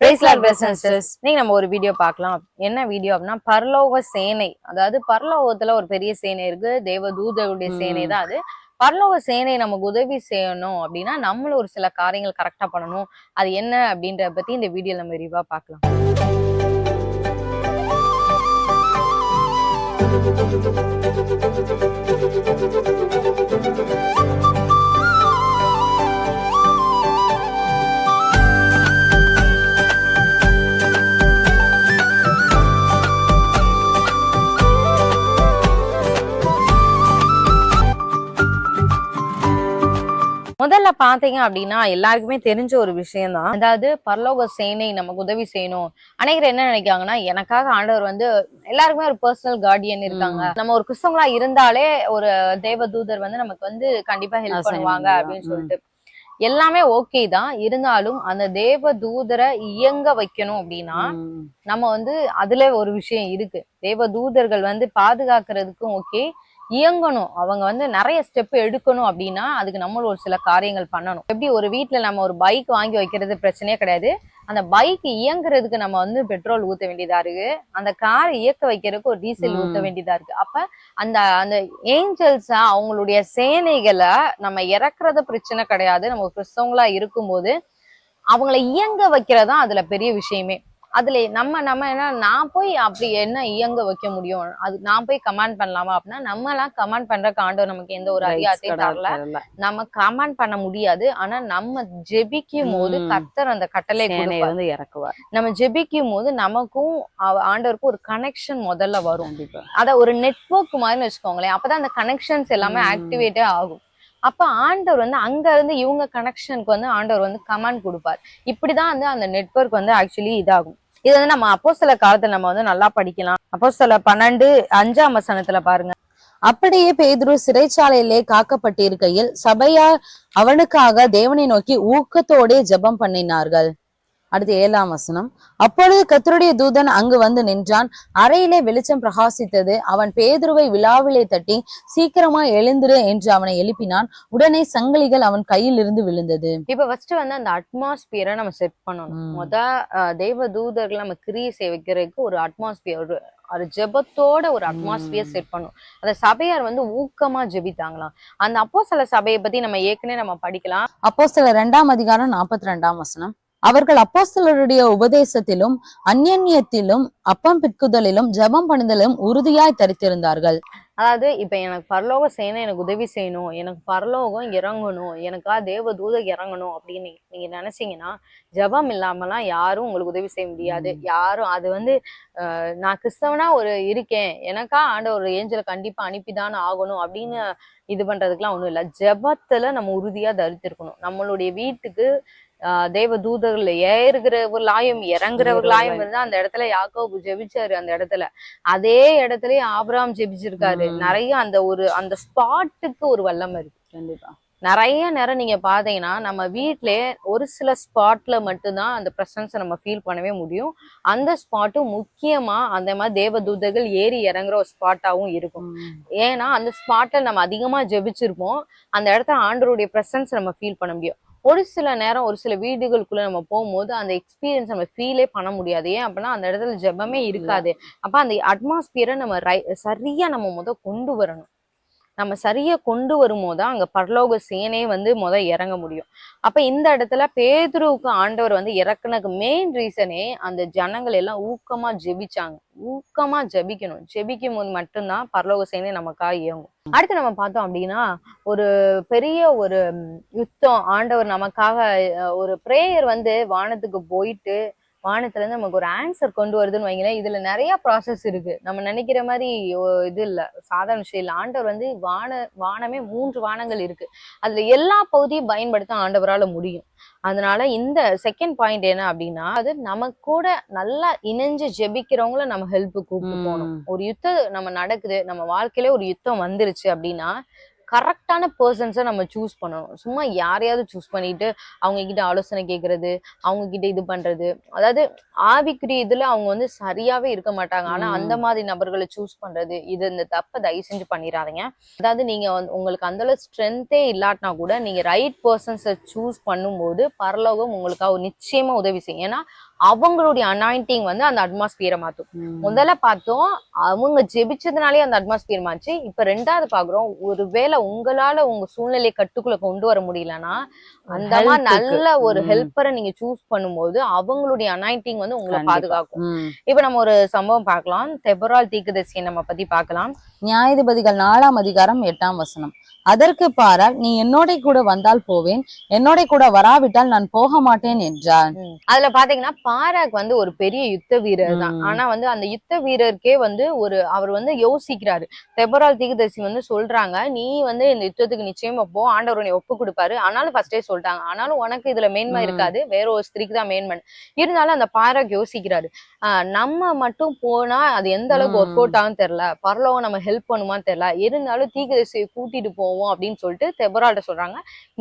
பிரைஸ்லாட் பிரசன்சஸ் நீங்க நம்ம ஒரு வீடியோ பார்க்கலாம். என்ன வீடியோ அப்படின்னா பரலோக சேனை. அதாவது பரலோகத்துல ஒரு பெரிய சேனை இருக்கு. தேவ தூதருடைய ம். சேனை தான் அது. பரலோக சேனை நமக்கு உதவி செய்யணும் அப்படின்னா நம்மளும் ஒரு சில காரியங்கள் கரெக்டா பண்ணணும். அது என்ன அப்படின்றத பத்தி இந்த வீடியோ நம்ம விரிவா பார்க்கலாம். முதல்ல பாத்தீங்க அப்படின்னா எல்லாருக்குமே தெரிஞ்ச ஒரு விஷயம் தான் அதாவது பரலோக சேனை நமக்கு உதவி செய்யணும். அனைவர் என்ன நினைக்காங்கன்னா எனக்காக ஆண்டவர் வந்து எல்லாருக்குமே ஒரு பர்சனல் கார்டியன் இருக்காங்க. நம்ம ஒரு கிறிஸ்தவங்களா இருந்தாலே ஒரு தேவ தூதர் வந்து நமக்கு வந்து கண்டிப்பா ஹெல்ப் பண்ணுவாங்க பண்ணுவா. அப்படின்னு சொல்லிட்டு. எல்லாமே ஓகே தான். இருந்தாலும் அந்த தேவ தூதரை இயங்க வைக்கணும் அப்படின்னா. நம்ம வந்து அதுல ஒரு விஷயம் இருக்கு. தேவ தூதர்கள் வந்து பாதுகாக்கிறதுக்கும் ஓகே இயங்கணும். அவங்க வந்து நிறைய ஸ்டெப் எடுக்கணும் அப்படின்னா அதுக்கு நம்மளும் ஒரு சில காரியங்கள் பண்ணணும். எப்படி ஒரு வீட்ல நம்ம ஒரு பைக் வாங்கி வைக்கிறது பிரச்சனையே கிடையாது. அந்த பைக் இயங்குறதுக்கு நம்ம வந்து பெட்ரோல் ஊத்த வேண்டியதா இருக்கு. அந்த கார் இயக்க வைக்கிறதுக்கு ஒரு டீசல். ஊத்த வேண்டியதா இருக்கு. அப்ப அந்த அந்த ஏஞ்சல்ஸ் அவங்களுடைய சேனைகளை நம்ம இறக்குறது பிரச்சனை கிடையாது. நம்ம கிறிஸ்தவங்களா இருக்கும்போது அவங்கள இயங்க வைக்கிறதா அதுல பெரிய விஷயமே. அதுல நம்ம நம்ம என்ன நான் போய் அப்படி என்ன இயங்க வைக்க முடியும்? அது நான் போய் கமாண்ட் பண்ணலாமா அப்படின்னா நம்ம எல்லாம் கமாண்ட் பண்ற ஆண்டவர் நமக்கு எந்த ஒரு அதிகாரத்தையும் தரல. நம்ம கமாண்ட் பண்ண முடியாது. ஆனா நம்ம ஜெபிக்கும் போது ம். கர்த்தர் அந்த கட்டளை வந்து இறக்குவார். நம்ம ஜெபிக்கும் போது நமக்கும் ஆண்டவருக்கும் ஒரு கனெக்ஷன் முதல்ல வரும். அத ஒரு நெட்வொர்க் மாதிரி வச்சுக்கோங்களேன். அப்பதான் அந்த கனெக்ஷன்ஸ் எல்லாமே. ஆக்டிவேட்டே ஆகும். அப்ப ஆண்டவர் வந்து அங்க இருந்து இவங்க கனெக்ஷனுக்கு வந்து ஆண்டவர் வந்து கமாண்ட் கொடுப்பார். இப்படிதான் வந்து அந்த நெட்வொர்க் வந்து ஆக்சுவலி இதாகும். இது வந்து நம்ம அப்போ சில காலத்துல நம்ம வந்து நல்லா படிக்கலாம். அப்போ சில பன்னெண்டு அஞ்சாம் வசனத்துல பாருங்க. அப்படியே பேதுரு சிறைச்சாலையிலே காக்கப்பட்டிருக்கையில் சபையார் அவனுக்காக தேவனை நோக்கி ஊக்கத்தோடே ஜெபம் பண்ணினார்கள். அடுத்து ஏழாம் வசனம். அப்பொழுது கர்த்தருடைய தூதன் அங்கு வந்து நின்றான். அறையிலே வெளிச்சம் பிரகாசித்தது. அவன் பேதுருவை விழாவிலே தட்டி சீக்கிரமா எழுந்திரு என்று அவனை எழுப்பினான். உடனே சங்கிலிகள் அவன் கையில் இருந்து விழுந்தது. இப்ப ஃபர்ஸ்ட் வந்து அந்த அட்மாஸ்பியரை நம்ம செட் பண்ணணும். முத தெய்வ தூதர்களை நம்ம கிரியை செய்விக்கிறதுக்கு ஒரு அட்மாஸ்பியர் ஒரு ஒரு ஜெபத்தோட ஒரு அட்மாஸ்பியர். செட் பண்ணும் அந்த சபையார் வந்து ஊக்கமா ஜெபித்தாங்களாம். அந்த அப்போ சில சபையை பத்தி நம்ம ஏற்கனவே நம்ம படிக்கலாம். அப்போஸ்தலர் இரண்டாம் அதிகாரம் நாற்பத்தி ரெண்டாம் வசனம். அவர்கள் அப்போஸ்தலருடைய உபதேசத்திலும் அந்யன்யத்திலும் அப்பம் பிற்குதலிலும் ஜெபம் பண்ணுதலும் உறுதியாய் தரித்திருந்தார்கள். அதாவது இப்ப எனக்கு பரலோக சேனை எனக்கு உதவி செய்யணும் எனக்கு பரலோகம் இறங்கணும் எனக்கா தேவ தூத இறங்கணும் அப்படின்னு நீங்க நினைச்சீங்கன்னா ஜெபம் இல்லாமலாம் யாரும் உங்களுக்கு உதவி செய்ய முடியாது. யாரும் அது வந்து நான் கிறிஸ்தவனா ஒரு இருக்கேன் எனக்கா ஆண்ட ஒரு ஏஞ்சலை கண்டிப்பா அனுப்பிதானே ஆகணும் அப்படின்னு இது பண்றதுக்குலாம் ஒண்ணும் இல்ல. ஜெபத்துல நம்ம உறுதியா தரித்திருக்கணும். நம்மளுடைய வீட்டுக்கு தேவ தூதர்கள் ஏறுகிறவர்களாயும் இறங்குறவர்களாயும் இருந்தா அந்த இடத்துல யாக்கோபு ஜெபிச்சாரு அந்த இடத்துல. அதே இடத்துலயே ஆபிரகாம் ஜெபிச்சிருக்காரு. நிறைய அந்த ஒரு அந்த ஸ்பாட்டுக்கு ஒரு வல்லமை இருக்கு. கண்டிப்பா. நிறைய நேரம் நீங்க பாத்தீங்கன்னா நம்ம வீட்லயே ஒரு சில ஸ்பாட்ல மட்டும்தான் அந்த பிரசன்ஸை நம்ம ஃபீல் பண்ணவே முடியும். அந்த ஸ்பாட்டும் முக்கியமா அந்த மாதிரி தேவதூதர்கள் ஏறி இறங்குற ஒரு ஸ்பாட்டாவும் இருக்கும். ஏன்னா அந்த ஸ்பாட்ல நம்ம அதிகமா ஜெபிச்சிருப்போம். அந்த இடத்துல ஆண்டவருடைய பிரசன்ஸ் நம்ம ஃபீல் பண்ண முடியும். ஒரு சில நேரம் ஒரு சில வீடுகளுக்குள்ள நம்ம போகும்போது அந்த எக்ஸ்பீரியன்ஸ் நம்ம ஃபீலே பண்ண முடியாது. ஏன் அப்படின்னா அந்த இடத்துல ஜெபமே இருக்காது. அப்ப அந்த அட்மாஸ்பியரை நம்ம ரை- சரியா நம்ம முத கொண்டு வரணும். நம்ம சரியா கொண்டு வரும்போது தான் அங்க பரலோக சேனே வந்து முத இறங்க முடியும். அப்ப இந்த இடத்துல பேதுருவுக்கு ஆண்டவர் வந்து இறக்குனதுக்கு மெயின் ரீசனே அந்த ஜனங்கள் எல்லாம் ஊக்கமா ஜெபிச்சாங்க. ஊக்கமா ஜெபிக்கணும். ஜெபிக்கும் போது மட்டும்தான் பரலோக சேனை நமக்காக இயங்கும். அடுத்து நம்ம பார்த்தோம் அப்படின்னா ஒரு பெரிய ஒரு யுத்தம். ஆண்டவர் நமக்காக ஒரு பிரேயர் வந்து வானத்துக்கு போயிட்டு வானத்துல இருந்து நமக்கு ஒரு ஆன்சர் கொண்டு வருதுன்னு வைங்களேன் இதுல நிறைய ப்ராசஸ் இருக்கு. நம்ம நினைக்கிற மாதிரி இது இல்ல. சாதாரண விஷயம் இல்ல. ஆண்டவர் வந்து வான வானமே மூன்று வானங்கள் இருக்கு. அதுல எல்லா பகுதியும் பயன்படுத்த ஆண்டவரால முடியும். அதனால இந்த செகண்ட் பாயிண்ட் என்ன அப்படின்னா அது நமக்கு கூட நல்லா இணைஞ்சு ஜெபிக்கிறவங்கள நம்ம ஹெல்ப் கூப்பிட்டு போகணும். ஒரு யுத்தம் நம்ம நடக்குது நம்ம வாழ்க்கையில ஒரு யுத்தம் வந்துருச்சு அப்படின்னா கரெக்டான பர்சன்ஸை நம்ம சூஸ் பண்ணணும். சும்மா யாரையாவது சூஸ் பண்ணிட்டு அவங்க கிட்ட ஆலோசனை கேட்கறது அவங்க கிட்ட இது பண்றது. அதாவது ஆவிக்குரிய இதுல அவங்க வந்து சரியாவே இருக்க மாட்டாங்க. ஆனா. அந்த மாதிரி நபர்களை சூஸ் பண்றது இது இந்த தப்பை தயவு செஞ்சு பண்ணிடாதீங்க அதாவது நீங்க வந்து உங்களுக்கு அந்த அளவு ஸ்ட்ரென்த்தே இல்லாட்டினா கூட நீங்க ரைட் பர்சன்ஸை சூஸ் பண்ணும்போது பரலோகம் உங்களுக்காக நிச்சயமா உதவி செய்யும். ஏன்னா அவங்களுடைய அனாயிண்டிங் வந்து அந்த அட்மாஸ்பியரை மாத்தும். முதல்ல பார்த்தோம் அவங்க ஜெபிச்சதுனாலே அந்த அட்மாஸ்பியர் மாச்சு இப்ப ரெண்டாவது பாக்குறோம் ஒருவேளை உங்களால உங்க சூழ்நிலையை கட்டுக்குள்ள கொண்டு வர முடியலன்னா அந்த மாதிரி. நல்ல ஒரு. ஹெல்ப்பரை நீங்க சூஸ் பண்ணும்போது அவங்களுடைய அனாயிண்டிங் வந்து உங்களை. பாதுகாக்கும். இப்ப நம்ம ஒரு சம்பவம் பார்க்கலாம் தெபரால் தீக்குதரிசியை நம்ம பத்தி பார்க்கலாம் நியாயாதிபதிகள் நாலாம் அதிகாரம் எட்டாம் வசனம் அதற்கு பாரால் நீ என்னோட கூட வந்தால் போவேன் என்னோட கூட வராவிட்டால் நான் போக மாட்டேன் என்றார் அதுல பாத்தீங்கன்னா பாராக் வந்து ஒரு பெரிய யுத்த வீரர் தான். ஆனா வந்து அந்த யுத்த வீரருக்கே வந்து ஒரு அவர் வந்து யோசிக்கிறாரு. தெபரால் தீக்குதரிசி வந்து சொல்றாங்க நீ வந்து இந்த யுத்தத்துக்கு நிச்சயமா போ ஆண்டவர் உன்னை ஒப்பு கொடுப்பாரு. ஆனாலும் ஃபர்ஸ்டே சொல்லிட்டாங்க ஆனாலும் உனக்கு இதுல மேன்மை. இருக்காது. வேற ஒரு ஸ்திரிக்கு தான் மேன்மை. இருந்தாலும் அந்த பாராக் யோசிக்கிறாரு. நம்ம மட்டும் போனா அது எந்த அளவுக்கு. ஒர்க் அவுட் ஆகும் தெரியல. பரலோகம் நம்ம ஹெல்ப் பண்ணுமான்னு தெரியல. இருந்தாலும் தீக்குதரிசியை கூட்டிட்டு போவோம் அப்படின்னு சொல்லிட்டு தெபரால்ட்ட சொல்றாங்க.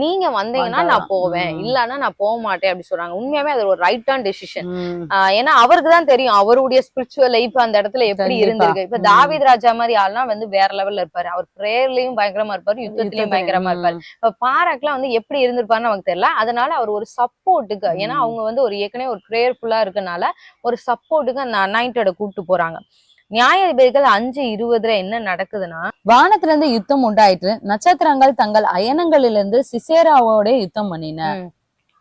நீங்க வந்தீங்கன்னா நான். போவேன். இல்லன்னா நான் போக மாட்டேன் அப்படி சொல்றாங்க. உண்மையாவே அது ஒரு ரைட்டான டெசிஷன் ஆஹ் ஏன்னா அவருக்கு தான் தெரியும் அவருடைய ஸ்பிரிச்சுவல் லைஃப் அந்த இடத்துல எப்படி. இருந்திருக்கு. இப்ப. தாவீது ராஜா மாதிரி ஆள்லாம் வந்து வேற லெவல்ல இருப்பாரு. அவர் பிரேயர்லயும் பயங்கரமா இருப்பாரு யுத்தத்திலயும் பயங்கரமா இருப்பாரு. இப்ப பாராக்லாம் வந்து எப்படி இருந்திருப்பாருன்னு நமக்கு தெரியல. அதனால அவர் ஒரு சப்போர்ட்டுக்கு ஏன்னா. அவங்க வந்து ஒரு ஏற்கனவே ஒரு ப்ரேயர்ஃபுல்லா இருக்கனால ஒரு சப்போர்ட்டுக்கு அந்த அனாயிண்டோட கூப்பிட்டு போறாங்க. நியாயாதிபதிகள் அஞ்சு இருபதுல என்ன நடக்குதுன்னா வானத்திலிருந்து யுத்தம் உண்டாயிற்று. நட்சத்திரங்கள் தங்கள் அயனங்களிலிருந்து சிசேராவோட யுத்தம் பண்ணின.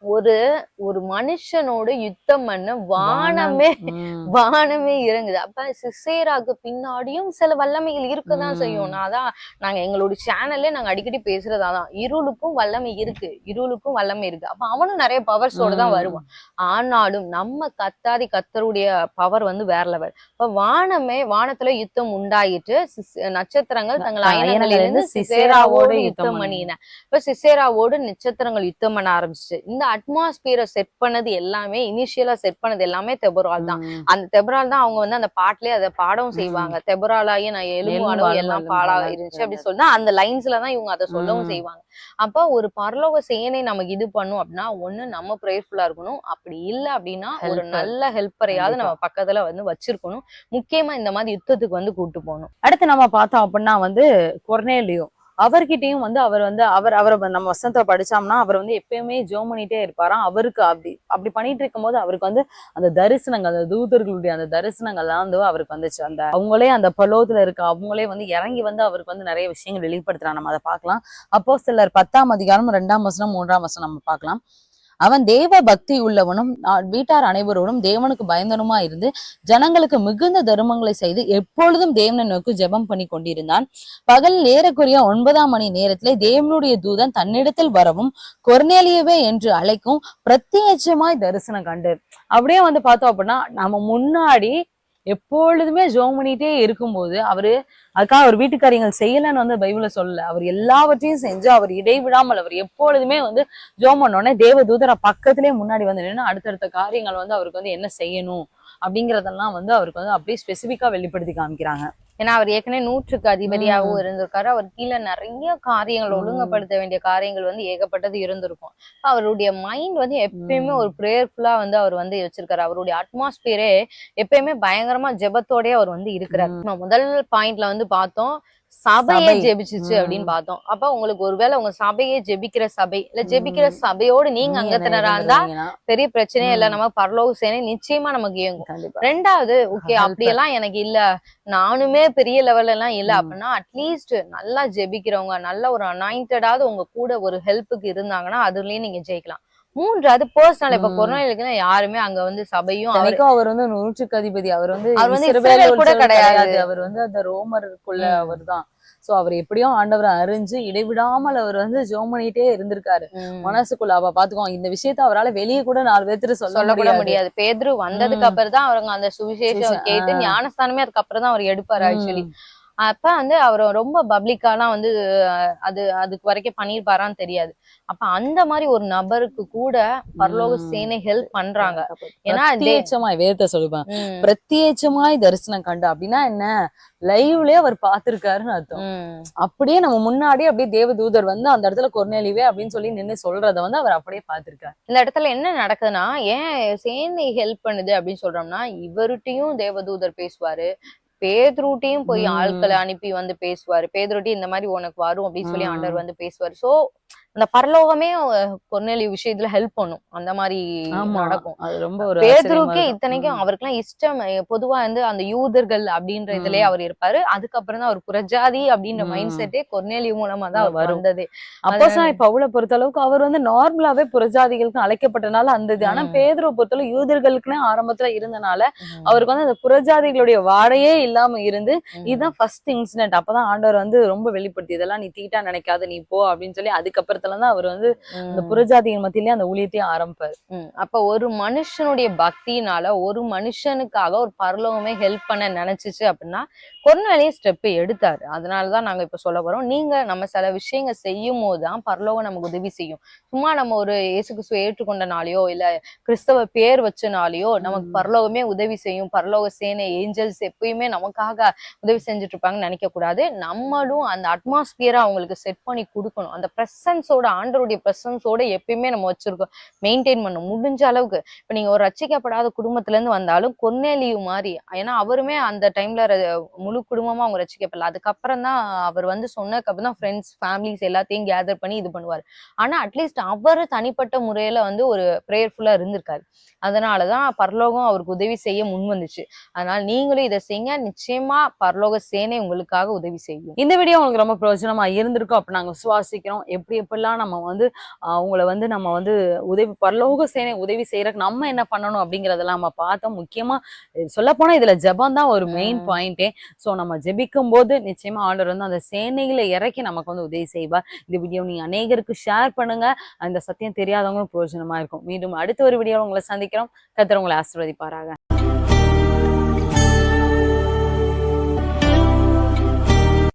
ஒரு ஒரு மனுஷனோட யுத்தம் பண்ண வானமே. வானமே. இறங்குது. அப்ப சிசேராக்கு பின்னாடியும் சில வல்லமைகள் இருக்கதான். செய்யும். நான் அதான் நாங்க எங்களோட சேனல்ல நாங்க அடிக்கடி பேசுறது அதான். இருளுக்கும் வல்லமை இருக்கு. இருளுக்கும் வல்லமை இருக்கு. அப்ப அவனும் நிறைய பவர்ஸோட தான். வருவான். ஆனாலும் நம்ம கத்தாதி கத்தருடைய பவர் வந்து வேற லெவல் இப்ப வானமே வானத்துல யுத்தம் உண்டாயிட்டு நட்சத்திரங்கள் தங்கள் அயனங்களிலிருந்து சிசேராவோடு யுத்தம் பண்ணின. இப்ப சிசேராவோடு நட்சத்திரங்கள் யுத்தம் பண்ண ஆரம்பிச்சு இந்த அட்மாஸ்பியரை செட் பண்ணது எல்லாமே இனிஷியலா செட் பண்ணது எல்லாமே தெபரால் தான். அந்த தெபரால் தான் அவங்க வந்து அந்த பாட்டுலயே அதை பாடவும். செய்வாங்க தெபராலாகி நான் அளவு எல்லாம் பாலா இருந்துச்சு அப்படி இருந்தது. சொன்னா அந்த லைன்ஸ்ல தான் இவங்க அதை சொல்லவும். செய்வாங்க அப்ப ஒரு பரலோக சேனை நமக்கு இது பண்ணும் அப்படின்னா ஒண்ணு நம்ம ப்ரேயர்ஃபுல்லா இருக்கணும் அப்படி இல்ல அப்படின்னா ஒரு. நல்ல ஹெல்ப்பரையாவது. நம்ம பக்கத்துல வந்து வச்சிருக்கணும் முக்கியமா இந்த மாதிரி யுத்தத்துக்கு வந்து கூட்டு போகணும் அடுத்து நம்ம பார்த்தோம் அப்படின்னா வந்து கொர்னேலியோ அவர்கிட்டயும் வந்து அவர் வந்து அவர் அவரை நம்ம வசனத்தை படிச்சோம்னா அவர் வந்து எப்பயுமே ஜோம் பண்ணிட்டே இருப்பாராம். அவருக்கு அப்படி அப்படி பண்ணிட்டு இருக்கும்போது அவருக்கு வந்து அந்த தரிசனங்கள் அந்த தூதர்களுடைய அந்த தரிசனங்கள்லாம் வந்து அவருக்கு வந்துச்சு. அந்த அவங்களே அந்த பலோத்துல இருக்க அவங்களே வந்து இறங்கி வந்து அவருக்கு வந்து நிறைய விஷயங்கள் வெளிப்படுத்துறாங்க. நம்ம அதை பார்க்கலாம். அப்போ சிலர் பத்தாம் அதிகாரம் ரெண்டாம் வசனம் மூன்றாம் வசனம் நம்ம பார்க்கலாம். அவன் தேவ பக்தி உள்ளவனும் வீட்டார் அனைவரோடும் தேவனுக்கு பயந்தனுமா இருந்து ஜனங்களுக்கு மிகுந்த தருமங்களை செய்து எப்பொழுதும் தேவனை நோக்கி ஜெபம் பண்ணி கொண்டிருந்தான். பகலில் ஏறக்குறைய ஒன்பதாம் மணி நேரத்திலே தேவனுடைய தூதன் தன்னிடத்தில் வரவும் கொர்நேலியவே என்று அழைக்கும் பிரத்யட்சமாய் தரிசனம் கண்டு. அப்படியே வந்து பார்த்தோம் அப்படின்னா நம்ம முன்னாடி எப்பொழுதுமே ஜோம் பண்ணிட்டே இருக்கும்போது அவரு அதுக்காக அவர் வீட்டுக்காரியங்கள் செய்யலன்னு வந்து பைபிள சொல்லல. அவர் எல்லாவற்றையும் செஞ்சு அவர் இடைவிடாமல் அவர் எப்பொழுதுமே வந்து ஜோம் பண்ணோடனே தேவ தூதரை பக்கத்திலே முன்னாடி வந்து நின்று அடுத்தடுத்த காரியங்கள் வந்து அவருக்கு வந்து என்ன செய்யணும் அப்படிங்கறதெல்லாம் வந்து அவருக்கு வந்து அப்படியே ஸ்பெசிபிக்கா வெளிப்படுத்தி காமிக்கிறாங்க. ஏன்னா அவர் ஏற்கனவே நூற்றுக்கு அதிபதியாகவும் இருந்திருக்காரு. அவர் கீழே நிறைய காரியங்கள். ஒழுங்குபடுத்த வேண்டிய காரியங்கள் வந்து ஏகப்பட்டது இருந்திருக்கும். அவருடைய மைண்ட் வந்து எப்பயுமே. ஒரு ப்ரேயர்ஃபுல்லா வந்து அவர் வந்து வச்சிருக்காரு. அவருடைய அட்மாஸ்பியரே எப்பயுமே பயங்கரமா ஜெபத்தோடயே அவர் வந்து இருக்கிறார். முதல் பாயிண்ட்ல வந்து பார்த்தோம் சபையே சபை. ஜெபிச்சுச்சு. அப்படின்னு பார்த்தோம் அப்ப உங்களுக்கு ஒருவேளை உங்க சபையே ஜெபிக்கிற சபை இல்ல ஜெபிக்கிற சபையோடு நீங்க அங்கத்தினரா இருந்தா பெரிய பிரச்சனையே இல்ல. நம்ம பரலோக சேனை நிச்சயமா நமக்கு இயங்கும் ரெண்டாவது ஓகே. அப்படியெல்லாம் எனக்கு இல்ல நானுமே பெரிய லெவல்ல எல்லாம் இல்ல. அப்படின்னா அட்லீஸ்ட் நல்லா ஜெபிக்கிறவங்க நல்ல ஒரு அனாயிண்டடாவது உங்க கூட ஒரு ஹெல்ப்புக்கு இருந்தாங்கன்னா அதுலயும் நீங்க ஜெயிக்கலாம் மூன்றாவது பர்சனல் இப்ப. கொரோனா யாருமே அங்க வந்து சபையும் அவர் தனிக்கும் அவர் வந்து நூற்றுக்கு அதிபதி அவர் வந்து அவர் வந்து கூட கிடையாது. அவர் வந்து அந்த ரோமருக்குள்ள ம். அவர்தான் சோ அவர் எப்படியும் ஆண்டவரை அறிஞ்சு இடைவிடாமல் அவர் வந்து ஜோம் பண்ணிட்டே இருந்திருக்காரு. மனசுக்குள்ள அவ பாத்துக்கோ இந்த விஷயத்த அவரால வெளியே கூட நாலு பேர்த்து சொல்ல கூட முடியாது பேதுரு வந்ததுக்கு. அப்புறம் தான் அவருங்க அந்த சுவிசேஷம் கேட்டு. ஞானஸ்தானமே அதுக்கு அப்புறம் தான் அவர் எடுப்பாரு ஆக்சுவலி. அப்ப வந்து அவர் ரொம்ப பப்ளிக்காலாம் வந்து அது அதுக்கு வரைக்கும் பண்ணிருப்பாரான்னு தெரியாது. அப்ப அந்த மாதிரி ஒரு நபருக்கு கூட பரலோக. சேனை ஹெல்ப் பண்றாங்க. ஏன்னா பிரத்யேட்சமாய் வேதத்தை சொல்லுவேன். பிரத்யேட்சமாய் தரிசனம் கண்டு. அப்படின்னா என்ன? லைவ்லயே அவர் பார்த்திருக்காருன்னு அர்த்தம். அப்படியே நம்ம முன்னாடி அப்படியே தேவதூதர் வந்து அந்த இடத்துல கொர்நேலிவே அப்படின்னு சொல்லி நின்னு சொல்றத வந்து அவர் அப்படியே பார்த்திருக்காரு. இந்த இடத்துல என்ன நடக்குதுன்னா ஏன் சேனை ஹெல்ப் பண்ணுது அப்படின்னு சொல்றோம்னா இவர்கிட்டயும் தேவதூதர் பேசுவாரு. பேதுருட்டையும் போய். ஆட்களை அனுப்பி வந்து பேசுவாரு பேதுருட்டி இந்த மாதிரி உனக்கு வரும் அப்படின்னு சொல்லி. ஆண்டவர் வந்து பேசுவாரு சோ அந்த பரலோகமே கொர்நேலியு விஷயத்துல ஹெல்ப் பண்ணும். அந்த மாதிரி நடக்கும். அது ரொம்ப ஒரு பேதுருக்கே. இத்தனைக்கும் அவருக்கெல்லாம் இஷ்டம். அஹ், பொதுவா வந்து அந்த யூதர்கள் அப்படின்ற இதுலயே. அவர் இருப்பாரு. அதுக்கப்புறம் தான் அவர் புரஜாதி அப்படின்ற. மைண்ட் செட்டே கொர்நேலியு மூலமா தான் அவர். வந்ததே. அப்போஸ்தலனாகிய பவுலை பொறுத்த அளவுக்கு அவர் வந்து நார்மலாவே புறஜாதிகளுக்கு அழைக்கப்பட்டனால அந்த இது. ஆனா ம். பேதுருவை பொறுத்தளவு யூதர்களுக்குன்னு ஆரம்பத்துல இருந்தனால அவருக்கு வந்து அந்த புறஜாதிகளுடைய வாடையே இல்லாம இருந்து இதுதான் ஃபர்ஸ்ட் இன்சிடென்ட் அப்பதான் ஆண்டவர் வந்து ரொம்ப வெளிப்படுத்தி இதெல்லாம் நீ தீட்டா நினைக்காத நீ போ அப்படின்னு சொல்லி அதுக்கப்புறத்துல தான் அவர் வந்து அந்த ம். புறஜாதிகள் மத்தியிலே அந்த ஊழியத்தையும் ஆரம்பிப்பாரு. அப்ப ஒரு மனுஷனுடைய பக்தினால ஒரு மனுஷனுக்காக ஒரு பரலோகமே ஹெல்ப் பண்ண நினைச்சுச்சு அப்படின்னா கொர்நேலியும் ஸ்டெப் எடுத்தாரு. அதனாலதான் நாங்க இப்ப சொல்ல போறோம். நீங்க நம்ம சில விஷயங்கள் செய்யும் போதுதான் பரலோகம் நமக்கு உதவி செய்யும். சும்மா நம்ம ஒரு இயேசு கிறிஸ்துவை ஏற்றுக்கொண்டனாலயோ இல்ல கிறிஸ்தவ பேர் வச்சனாலயோ நமக்கு. பரலோகமே உதவி செய்யும். பரலோக சேனை ஏஞ்சல்ஸ் எப்பயுமே நமக்காக உதவி செஞ்சுட்டு இருப்பாங்கன்னு நினைக்க கூடாது நம்மளும் அந்த அட்மாஸ்பியரை அவங்களுக்கு செட் பண்ணி கொடுக்கணும். அந்த பிரசன்ஸோட ஆண்டருடைய பிரசன்ஸோட எப்பயுமே நம்ம வச்சிருக்கோம். மெயின்டைன் பண்ண முடிஞ்ச அளவுக்கு. இப்ப நீங்க ஒரு ரச்சிக்கப்படாத குடும்பத்துல இருந்து வந்தாலும் கொன்னேலியு மாதிரி. ஏன்னா அவருமே அந்த டைம்ல முழு குடும்பமா அவங்க ரட்சிக்கப்படல அதுக்கப்புறம் தான் அவர் வந்து சொன்னதுக்கு அப்புறம் தான் ஃப்ரெண்ட்ஸ் ஃபேமிலிஸ் எல்லாத்தையும் கேதர் பண்ணி இது பண்ணுவார். ஆனா அட்லீஸ்ட் அவர் தனிப்பட்ட முறையில வந்து ஒரு ப்ரேயர்ஃபுல்லா இருந்திருக்காரு. அதனாலதான் பரலோகம் அவருக்கு உதவி செய்ய முன் வந்துச்சு. அதனால நீங்களும் இதை செய்யுங்க. நிச்சயமா பரலோக சேனை உங்களுக்காக உதவி செய்யும். இந்த வீடியோ உங்களுக்கு ரொம்ப பிரயோஜனமா இருந்திருக்கும் அப்ப நாங்க விசுவாசிக்கிறோம். எப்படி எப்படிலாம் நம்ம வந்து அவங்கள வந்து நம்ம வந்து உதவி பரலோக சேனை உதவி செய்யறதுக்கு நம்ம என்ன பண்ணணும் அப்படிங்கறதெல்லாம் நம்ம பார்த்தோம். முக்கியமா சொல்ல போனா இதுல ஜெபம் தான் ஒரு மெயின். பாயிண்டே சோ நம்ம ஜெபிக்கும் போது நிச்சயமா ஆண்டவர் வந்து அந்த சேனைகளை இறக்கி நமக்கு வந்து உதவி செய்வார். இந்த வீடியோ நீங்க அநேகருக்கு ஷேர் பண்ணுங்க. அந்த சத்தியம் தெரியாதவங்களும் பிரயோஜனமா இருக்கும். மீண்டும் அடுத்த ஒரு வீடியோ உங்களை சந்திக்கிறோம். கத்திர உங்களை ஆசீர்வதிப்பாராக.